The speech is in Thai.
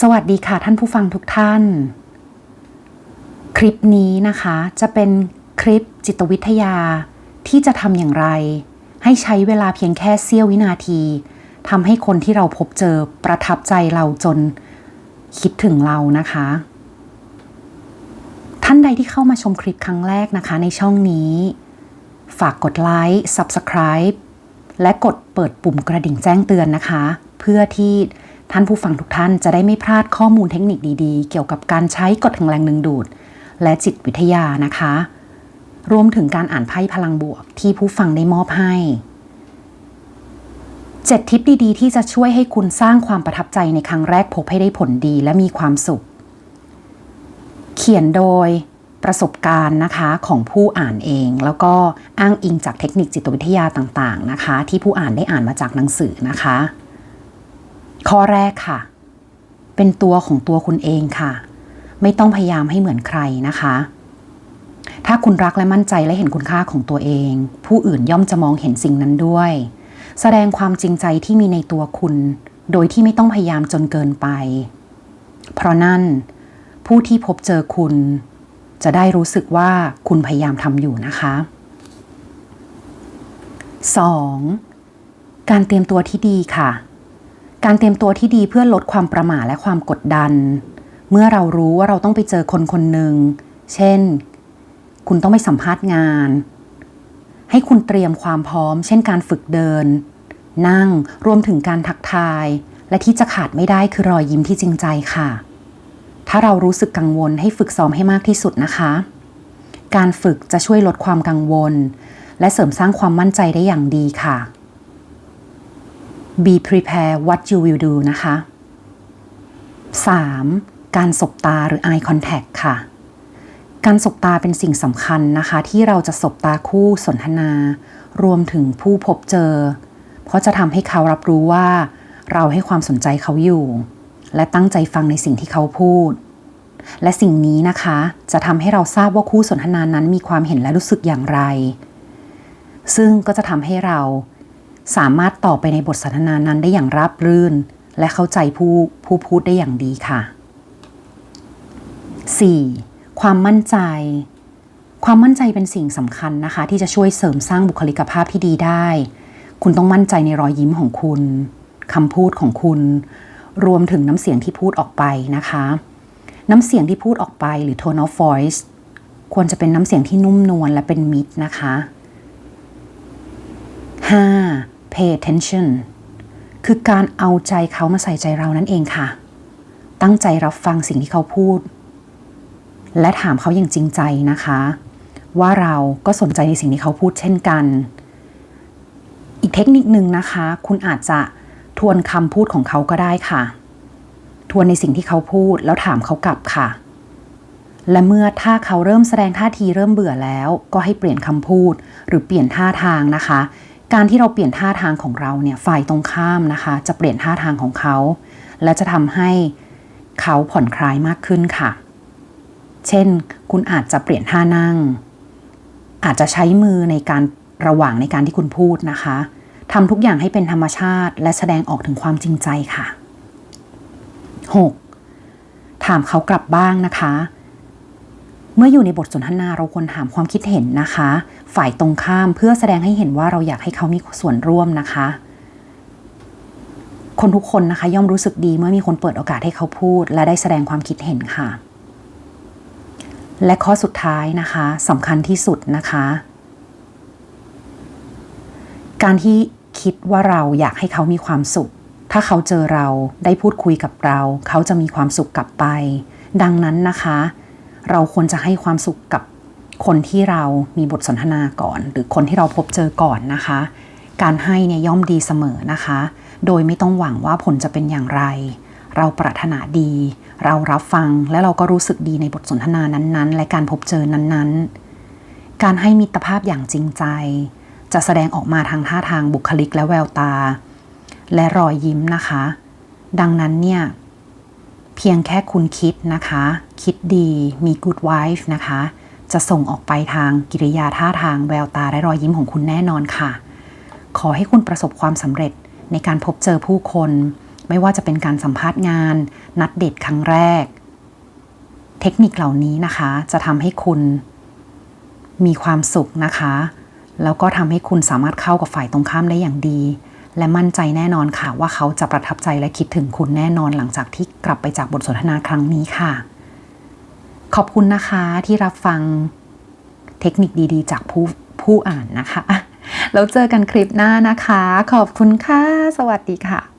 สวัสดีค่ะท่านผู้ฟังทุกท่าน คลิปนี้นะคะจะเป็นคลิปจิตวิทยาที่จะทำอย่างไร ให้ใช้เวลาเพียงแค่เสี้ยววินาทีทำให้คนที่เราพบเจอประทับใจเราจนคิดถึงเรานะคะ ท่านใดที่เข้ามาชมคลิปครั้งแรกนะคะในช่องนี้ ฝากกดไลค์ Subscribe และกดเปิดปุ่มกระดิ่งแจ้งเตือนนะคะ เพื่อที่ ท่านผู้ฟังทุกท่านจะได้ไม่พลาดข้อมูลเทคนิคดีๆ เกี่ยวกับการใช้กฎแห่งแรงดึงดูด และจิตวิทยานะคะ รวมถึงการอ่านไพ่พลังบวกที่ผู้ฟังได้มอบให้7ทิปดีๆ ที่จะช่วยให้คุณสร้างความประทับใจในครั้งแรกพบให้ได้ผลดีและมีความสุข เขียนโดยประสบการณ์นะคะของผู้อ่านเอง แล้วก็อ้างอิงจากเทคนิคจิตวิทยาต่างๆนะคะ ที่ผู้อ่านได้อ่านมาจากหนังสือนะคะ ข้อแรกค่ะ เป็นตัวของตัวคุณเองค่ะ ไม่ต้องพยายามให้เหมือนใครนะคะ ถ้าคุณรักและมั่นใจและเห็นคุณค่าของตัวเอง ผู้อื่นย่อมจะมองเห็นสิ่งนั้นด้วย แสดงความจริงใจที่มีในตัวคุณ โดยที่ไม่ต้องพยายามจนเกินไป เพราะนั่น ผู้ที่พบเจอคุณ จะได้รู้สึกว่าคุณพยายามทำอยู่นะคะ 2. การเตรียมตัวที่ดีค่ะ การเตรียมตัวที่ดีเพื่อลดความประหม่าและความกดดัน เมื่อเรารู้ว่าเราต้องไปเจอคนคนหนึ่ง เช่น คุณต้องไปสัมภาษณ์งาน ให้คุณเตรียมความพร้อม เช่นการฝึกเดิน นั่งรวมถึงการทักทาย และที่จะขาดไม่ได้คือรอยยิ้มที่จริงใจค่ะ ถ้าเรารู้สึกกังวลให้ฝึกซ้อมให้มากที่สุดนะคะ การฝึกจะช่วยลดความกังวล และเสริมสร้างความมั่นใจได้อย่างดีค่ะ be prepare what you will do นะคะ 3. การสบตาหรือ eye contact ค่ะ การสบตาเป็นสิ่งสำคัญนะคะ ที่เราจะสบตาคู่สนทนา รวมถึงผู้พบเจอ เพราะจะทำให้เขารับรู้ว่า เราให้ความสนใจเขาอยู่ และตั้งใจฟังในสิ่งที่เขาพูด และสิ่งนี้นะคะ จะทำให้เราทราบว่าคู่สนทนานั้นมีความเห็นและรู้สึกอย่างไร ซึ่งก็จะทำให้เรา สามารถต่อไปในบทสนทนานั้นได้อย่างราบรื่น และเข้าใจผู้ผู้พูดได้อย่างดีค่ะ 4. ความมั่นใจ ความมั่นใจเป็นสิ่งสำคัญนะคะ ที่จะช่วยเสริมสร้างบุคลิกภาพที่ดีได้ คุณต้องมั่นใจในรอยยิ้มของคุณคำพูดของคุณ รวมถึงน้ำเสียงที่พูดออกไปนะคะ น้ำเสียงที่พูดออกไปหรือ tone of voice ควรจะเป็นน้ำเสียงที่นุ่มนวลและเป็นมิตรนะคะ 5. Pay attention คือการเอาใจเขามาใส่ใจเรานั่นเองค่ะ ตั้งใจรับฟังสิ่งที่เขาพูด และถามเขาอย่างจริงใจนะคะ ว่าเราก็สนใจในสิ่งที่เขาพูดเช่นกัน อีกเทคนิคหนึ่งนะคะ คุณอาจจะทวนคำพูดของเขาก็ได้ค่ะ ทวนในสิ่งที่เขาพูดแล้วถามเขากลับค่ะ และเมื่อถ้าเขาเริ่มแสดงท่าทีเริ่มเบื่อแล้ว ก็ให้เปลี่ยนคำพูด หรือเปลี่ยนท่าทางนะคะ การที่เราเปลี่ยนท่าทางของเราเนี่ยฝ่ายตรงข้ามนะคะ จะเปลี่ยนท่าทางของเขา และจะทำให้เขาผ่อนคลายมากขึ้นค่ะ เช่น คุณอาจจะเปลี่ยนท่านั่ง อาจจะใช้มือในการระหว่างในการที่คุณพูดนะคะทำทุกอย่างให้เป็นธรรมชาติ และแสดงออกถึงความจริงใจค่ะ 6. ถามเขากลับบ้างนะคะ เมื่ออยู่ในบทสนทนาเราควรถามความคิดเห็นนะคะ ฝ่ายตรงข้ามเพื่อแสดงให้เห็นว่าเราอยากให้เขามีส่วนร่วมนะคะ คนทุกคนนะคะ ย่อมรู้สึกดีเมื่อมีคนเปิดโอกาสให้เขาพูด และได้แสดงความคิดเห็นค่ะ และข้อสุดท้ายนะคะสำคัญที่สุดนะคะ การที่คิดว่าเราอยากให้เขามีความสุข ถ้าเขาเจอเราได้พูดคุยกับเรา เขาจะมีความสุขกลับไป ดังนั้นนะคะ เราควรจะให้ความสุขกับคนที่เรามีบทสนทนาก่อน หรือคนที่เราพบเจอก่อนนะคะ การให้เนี่ยย่อมดีเสมอนะคะ โดยไม่ต้องหวังว่าผลจะเป็นอย่างไร เราปรารถนาดี เรารับฟังและเราก็รู้สึกดีในบทสนทนานั้นๆ และการพบเจอนั้นๆ การให้มิตรภาพอย่างจริงใจ จะแสดงออกมาทางท่าทางบุคลิกและแววตา และรอยยิ้มนะคะ ดังนั้นเนี่ย พียงแค่คุณคิดนะคะ คิดดีมี good wife นะคะ จะส่งออกไปทางกิริยาท่าทางแววตาและรอยยิ้มของคุณแน่นอนค่ะ ขอให้คุณประสบความสำเร็จในการพบเจอผู้คนไไม่ว่าจะเป็นการสัมภาษณ์งาน นัดเดทครั้งแรก เทคนิคเหล่านี้นะคะ จะทำให้คุณมีความสุขนะคะ แล้วก็ทำให้คุณสามารถเข้ากับฝ่ายตรงข้ามได้อย่างดี และมั่นใจแน่นอนค่ะ ว่าเขาจะประทับใจและคิดถึงคุณแน่นอนหลังจากที่กลับไปจากบทสนทนาครั้งนี้ค่ะ ขอบคุณนะคะที่รับฟังเทคนิคดีๆ จากผู้ผู้อ่านนะคะ แล้วเจอกันคลิปหน้านะคะ ขอบคุณค่ะ สวัสดีค่ะ